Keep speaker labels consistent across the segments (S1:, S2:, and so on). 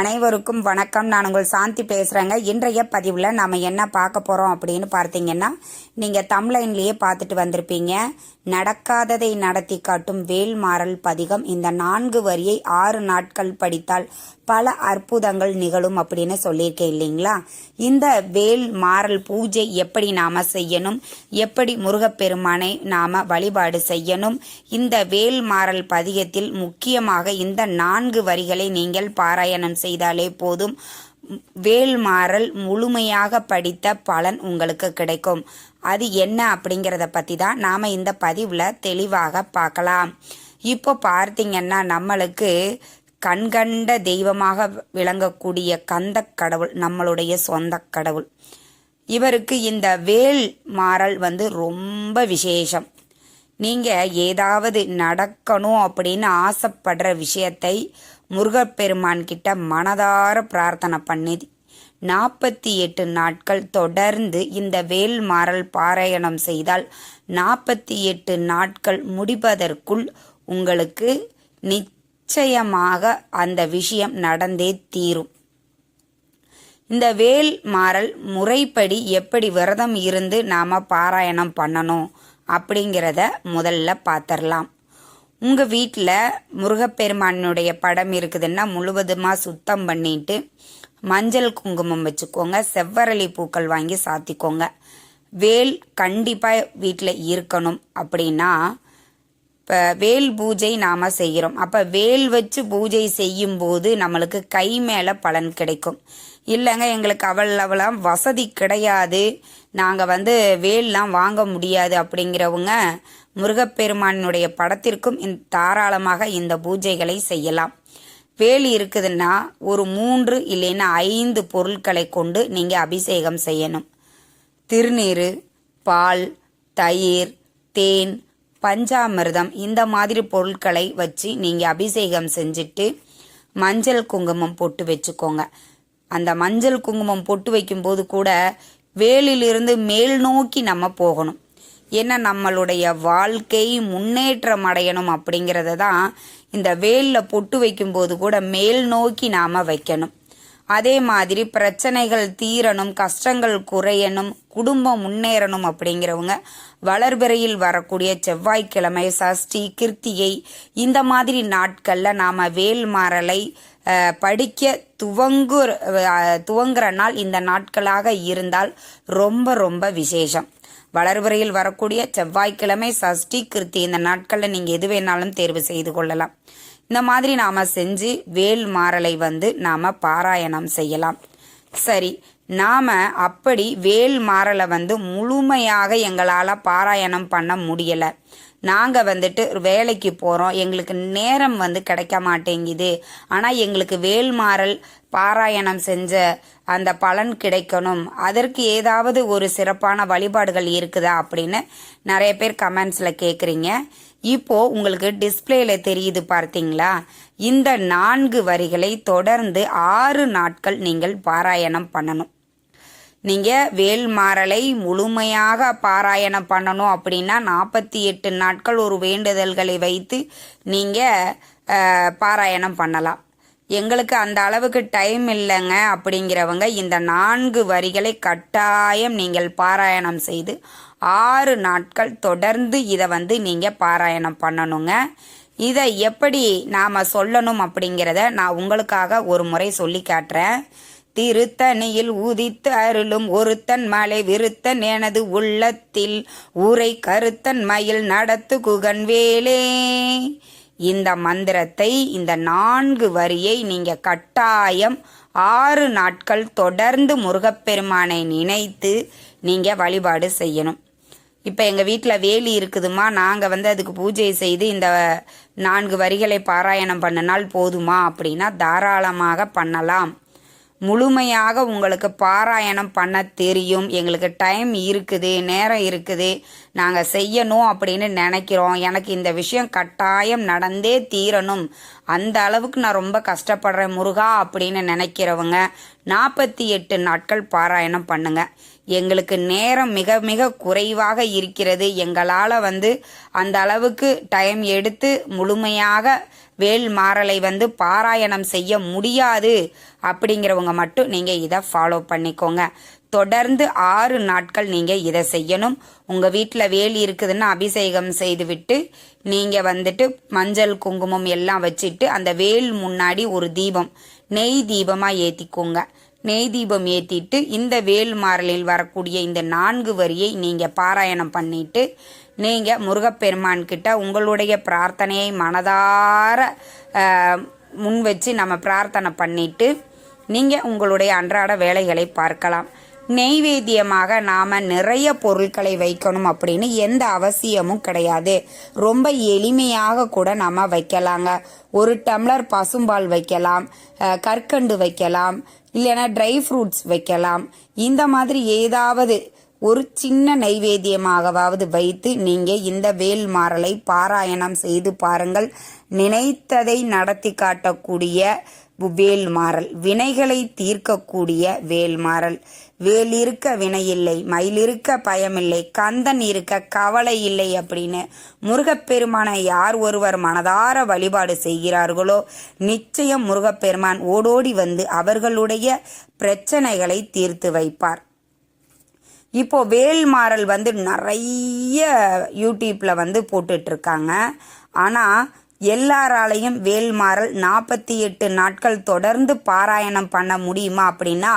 S1: அனைவருக்கும் வணக்கம். நான் உங்கள் சாந்தி பேசுகிறேங்க இன்றைய பதிவில் நாம் என்ன பார்க்க போகிறோம் அப்படின்னு பார்த்தீங்கன்னா நீங்கள் தமிழ்லைன்லேயே பார்த்துட்டு வந்திருப்பீங்க. நடக்காததை நடத்தி காட்டும் வேல்மாறல் பதிகம். இந்த நான்கு வரியை ஆறு நாட்கள் படித்தால் பல அற்புதங்கள் நிகழும் அப்படின்னு சொல்லியிருக்கேன் இல்லைங்களா? இந்த வேல் மாறல் பூஜை எப்படி நாம் செய்யணும்? எப்படி முருகப்பெருமானை நாம் வழிபாடு செய்யணும்? இந்த வேல் மாறல் பதிகத்தில் முக்கியமாக இந்த நான்கு வரிகளை நீங்கள் பாராயணம் செய்தாலே போதும். வேல்மாறல் முழுமையாக படித்த பலன் உங்களுக்கு கிடைக்கும். அது என்ன அப்படிங்கிறத பற்றி தான் நாம் இந்த பதிவில் தெளிவாக பார்க்கலாம். இப்போ பார்த்தீங்கன்னா நம்மளுக்கு கண்கண்ட தெய்வமாக விளங்கக்கூடிய கந்த கடவுள் நம்மளுடைய சொந்த கடவுள். இவருக்கு இந்த வேல் மாறல் வந்து ரொம்ப விசேஷம். நீங்கள் ஏதாவது நடக்கணும் அப்படின்னு ஆசைப்படுற விஷயத்தை முருகப்பெருமான் கிட்ட மனதார பிரார்த்தனை பண்ணி நாற்பத்தி எட்டு நாட்கள் தொடர்ந்து இந்த வேல் மாறல் பாராயணம் செய்தால் நாற்பத்தி எட்டு நாட்கள் முடிப்பதற்குள் உங்களுக்கு நிச்சயமாக அந்த விஷயம் நடந்தே தீரும். இந்த வேல் மாறல் முறைப்படி எப்படி விரதம் இருந்து நாம் பாராயணம் பண்ணணும் அப்படிங்கிறத முதல்ல பார்த்துடலாம் உங்கள் வீட்டில் முருகப்பெருமானுடைய படம் இருக்குதுன்னா முழுவதுமாக சுத்தம் பண்ணிட்டு மஞ்சள் குங்குமம் வச்சுக்கோங்க செவ்வரளி பூக்கள் வாங்கி சாத்திக்கோங்க. வேல் கண்டிப்பாக வீட்டில் இருக்கணும் அப்படின்னா இப்போ வேல் பூஜை நாம் செய்கிறோம் அப்போ வேல் வச்சு பூஜை செய்யும்போது நம்மளுக்கு கை மேலே பலன் கிடைக்கும். இல்லைங்க எங்களுக்கு அவ்வளவெல்லாம் வசதி கிடையாது. நாங்கள் வந்து வேல்லாம் வாங்க முடியாது அப்படிங்கிறவங்க முருகப்பெருமானுடைய படத்திற்கும் தாராளமாக இந்த பூஜைகளை செய்யலாம். வேலி இருக்குதுன்னா ஒரு மூன்று இல்லைன்னா ஐந்து பொருட்களை கொண்டு நீங்கள் அபிஷேகம் செய்யணும். திருநீர் பால் தயிர் தேன் பஞ்சாமிர்தம் இந்த மாதிரி பொருட்களை வச்சு நீங்கள் அபிஷேகம் செஞ்சுட்டு மஞ்சள் குங்குமம் போட்டு வச்சுக்கோங்க. அந்த மஞ்சள் குங்குமம் பொட்டு வைக்கும்போது கூட வேலிலிருந்து மேல் நோக்கி நம்ம போகணும். ஏன்னா நம்மளுடைய வாழ்க்கை முன்னேற்றம் அடையணும் அப்படிங்கிறத தான் இந்த வேலில் பொட்டு வைக்கும்போது கூட மேல் நோக்கி நாம் வைக்கணும். அதே மாதிரி பிரச்சனைகள் தீரணும் கஷ்டங்கள் குறையணும் குடும்பம் முன்னேறணும் அப்படிங்கிறவங்க வளர்பிறையில் வரக்கூடிய செவ்வாய்க்கிழமை சஷ்டி கிருத்திகை இந்த மாதிரி நாட்களில் நாம் வேல் மாறலை படிக்க துவங்கு துவங்குற நாள் இந்த நாட்களாக இருந்தால் ரொம்ப ரொம்ப விசேஷம். வளர்வரையில் வரக்கூடிய செவ்வாய்க்கிழமை சஷ்டி கிருத்தி இந்த நாட்களில் நீங்கள் எது வேணாலும் தேர்வு செய்து கொள்ளலாம். இந்த மாதிரி நாம் செஞ்சு வேல் மாறலை வந்து நாம் பாராயணம் செய்யலாம். சரி நாம் அப்படி வேல் மாறலை வந்து முழுமையாக எங்களால் பாராயணம் பண்ண முடியலை. நாங்கள் வந்துட்டு வேலைக்கு போகிறோம் எங்களுக்கு நேரம் வந்து கிடைக்க மாட்டேங்குது. ஆனால் எங்களுக்கு வேல்மாறல் பாராயணம் செஞ்ச அந்த பலன் கிடைக்கணும். அதற்கு ஏதாவது ஒரு சிறப்பான வழிபாடுகள் இருக்குதா அப்படின்னு நிறைய பேர் கமெண்ட்ஸில் கேட்குறீங்க இப்போ உங்களுக்கு டிஸ்பிளேல தெரியுது பார்த்தீங்களா? இந்த நான்கு வரிகளை தொடர்ந்து ஆறு நாட்கள் நீங்கள் பாராயணம் பண்ணணும். நீங்கள் வேல்மாறலை முழுமையாக பாராயணம் பண்ணணும் அப்படின்னா நாற்பத்தி எட்டு நாட்கள் ஒரு வேண்டுதல்களை வைத்து நீங்கள் பாராயணம் பண்ணலாம். எங்களுக்கு அந்த அளவுக்கு டைம் இல்லைங்க அப்படிங்கிறவங்க இந்த நான்கு வரிகளை கட்டாயம் நீங்கள் பாராயணம் செய்து ஆறு நாட்கள் தொடர்ந்து இதை வந்து நீங்கள் பாராயணம் பண்ணணுங்க. இதை எப்படி நாம் சொல்லணும் அப்படிங்கிறத நான் உங்களுக்காக ஒரு முறை சொல்லி காட்டுறேன். திருத்தணியில் உதித்து அருளும் ஒருத்தன் மலை விருத்தன் எனது உள்ளத்தில் ஊரை கருத்தன் மயில் நடத்து குகன் வேலே இந்த மந்திரத்தை இந்த நான்கு வரியை நீங்க கட்டாயம் ஆறு நாட்கள் தொடர்ந்து முருகப்பெருமானை நினைத்து நீங்க வழிபாடு செய்யணும். இப்போ எங்கள் வீட்டில் வேலி இருக்குதுமா நாங்கள் வந்து அதுக்கு பூஜை செய்து இந்த நான்கு வரிகளை பாராயணம் பண்ணினால் போதுமா அப்படின்னா தாராளமாக பண்ணலாம். முழுமையாக உங்களுக்கு பாராயணம் பண்ண தெரியும். எங்களுக்கு டைம் இருக்குது நேரம் இருக்குது. நாங்கள் செய்யணும் அப்படின்னு நினைக்கிறோம். எனக்கு இந்த விஷயம் கட்டாயம் நடந்தே தீரணும். அந்த அளவுக்கு நான் ரொம்ப கஷ்டப்படுறேன் முருகா அப்படின்னு நினைக்கிறவங்க. நாற்பத்தி எட்டு நாட்கள் பாராயணம் பண்ணுங்கள் எங்களுக்கு நேரம் மிக மிக குறைவாக இருக்கிறது. எங்களால் வந்து அந்த அளவுக்கு டைம் எடுத்து முழுமையாக வேல் மாறலை வந்து பாராயணம் செய்ய முடியாது. அப்படிங்கிறவங்க மட்டும் நீங்கள் இதை ஃபாலோ பண்ணிக்கோங்க. தொடர்ந்து ஆறு நாட்கள் நீங்கள் இதை செய்யணும். உங்கள் வீட்டில் வேல் இருக்குதுன்னா அபிஷேகம் செய்துவிட்டு நீங்கள் வந்துட்டு மஞ்சள் குங்குமம் எல்லாம் வச்சுட்டு அந்த வேல் முன்னாடி ஒரு தீபம் நெய் தீபமாக ஏற்றிக்கோங்க நெய் தீபம் ஏற்றிட்டு இந்த வேல்மாரலில் வரக்கூடிய இந்த நான்கு வரியை நீங்கள் பாராயணம் பண்ணிட்டு நீங்கள் முருகப்பெருமான் கிட்ட உங்களுடைய பிரார்த்தனையை மனதார முன் வச்சு நம்ம பிரார்த்தனை பண்ணிட்டு நீங்கள் உங்களுடைய அன்றாட வேலைகளை பார்க்கலாம். நெய்வேத்தியமாக நாம் நிறைய பொருட்களை வைக்கணும் அப்படின்னு எந்த அவசியமும் கிடையாது. ரொம்ப எளிமையாக கூட நம்ம வைக்கலாங்க. ஒரு டம்ளர் பசும்பால் வைக்கலாம் கற்கண்டு வைக்கலாம் இல்லைன்னா ட்ரை ஃப்ரூட்ஸ் வைக்கலாம். இந்த மாதிரி ஏதாவது ஒரு சின்ன நைவேத்தியமாகவாவது வைத்து நீங்கள் இந்த வேல் மாறலை பாராயணம் செய்து பாருங்கள். நினைத்ததை நடத்தி காட்டக்கூடிய வேல் மாறல் வினைகளை தீர்க்கக்கூடிய வேல் மாறல். வேல் இருக்க வினையில்லை மயில் இருக்க பயமில்லை கந்தன் இருக்க கவலை இல்லை அப்படின்னு முருகப்பெருமானை யார் ஒருவர் மனதார வழிபாடு செய்கிறார்களோ நிச்சயம் முருகப்பெருமான் ஓடோடி வந்து அவர்களுடைய பிரச்சனைகளை தீர்த்து வைப்பார். இப்போ வேல்மாறல் வந்து நிறைய யூடியூப்பில் வந்து போட்டுட்ருக்காங்க. இருக்காங்க எல்லாராலையும் வேல்மாறல் நாற்பத்தி எட்டு நாட்கள் தொடர்ந்து பாராயணம் பண்ண முடியுமா அப்படின்னா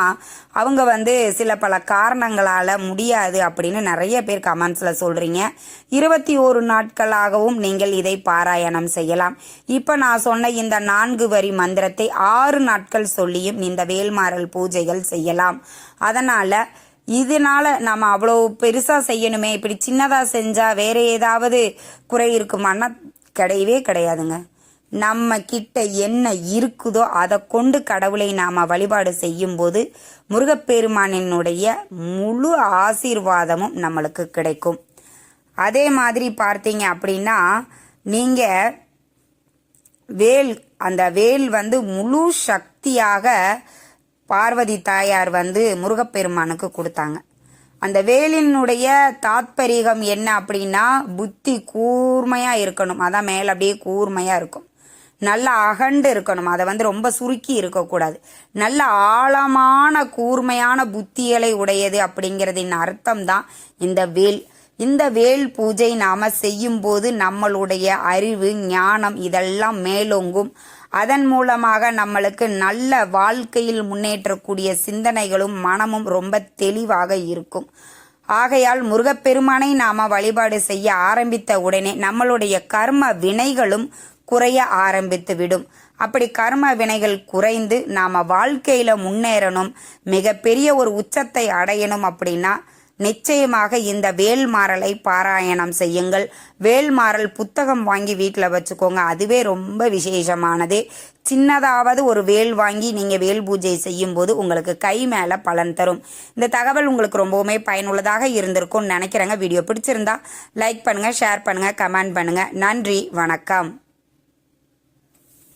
S1: அவங்க வந்து சில பல காரணங்களால் முடியாது அப்படின்னு நிறைய பேர் கமெண்ட்ஸில் சொல்கிறீங்க இருபத்தி ஒரு நாட்களாகவும் நீங்கள் இதை பாராயணம் செய்யலாம். இப்போ நான் சொன்ன இந்த நான்கு வரி மந்திரத்தை ஆறு நாட்கள் சொல்லியும் இந்த வேல்மாறல் பூஜைகள் செய்யலாம். அதனால் இதனால நம்ம அவ்வளோ பெருசாக செய்யணுமே இப்படி சின்னதாக செஞ்சால் வேற ஏதாவது குறை இருக்குமான்னா கிடையவே கிடையாதுங்க. நம்ம கிட்ட என்ன இருக்குதோ அதை கொண்டு கடவுளை நாம் வழிபாடு செய்யும்போது முருகப்பெருமானினுடைய முழு ஆசீர்வாதமும் நம்மளுக்கு கிடைக்கும். அதே மாதிரி பார்த்தீங்க அப்படின்னா நீங்கள் வேல் அந்த வேல் வந்து முழு சக்தியாக பார்வதி தாயார் வந்து முருகப்பெருமானுக்கு கொடுத்தாங்க. அந்த வேலினுடைய தாத்பரிகம் என்ன அப்படின்னா புத்தி கூர்மையாக இருக்கணும். அதான் மேலே அப்படியே கூர்மையாக இருக்கும். நல்ல அகண்டு இருக்கணும். அதை வந்து ரொம்ப சுருக்கி இருக்கக்கூடாது. நல்ல ஆழமான கூர்மையான புத்திகளை உடையது அப்படிங்கிறதின் அர்த்தம் தான் இந்த வேல். இந்த வேல் பூஜை நாம செய்யும்போது நம்மளுடைய அறிவு ஞானம் இதெல்லாம் மேலோங்கும். அதன் மூலமாக நம்மளுக்கு நல்ல வாழ்க்கையில் முன்னேற்றக்கூடிய சிந்தனைகளும் மனமும் ரொம்ப தெளிவாக இருக்கும். ஆகையால் முருகப்பெருமானை நாம வழிபாடு செய்ய ஆரம்பித்த உடனே நம்மளுடைய கர்ம வினைகளும் குறைய ஆரம்பித்து விடும். அப்படி கர்ம வினைகள் குறைந்து நாம வாழ்க்கையில முன்னேறணும் மிகப்பெரிய ஒரு உச்சத்தை அடையணும் அப்படின்னா நிச்சயமாக இந்த வேல்மாறலை பாராயணம் செய்யுங்கள். வேல்மாறல் புத்தகம் வாங்கி வீட்டில் வச்சுக்கோங்க. அதுவே ரொம்ப விசேஷமானது. சின்னதாவது ஒரு வேல் வாங்கி நீங்கள் வேல் பூஜை செய்யும்போது உங்களுக்கு கை மேலே பலன் தரும். இந்த தகவல் உங்களுக்கு ரொம்பவுமே பயனுள்ளதாக இருந்திருக்கும்னு நினைக்கிறேங்க. வீடியோ பிடிச்சிருந்தா லைக் பண்ணுங்கள் ஷேர் பண்ணுங்கள் கமெண்ட் பண்ணுங்கள் நன்றி வணக்கம்.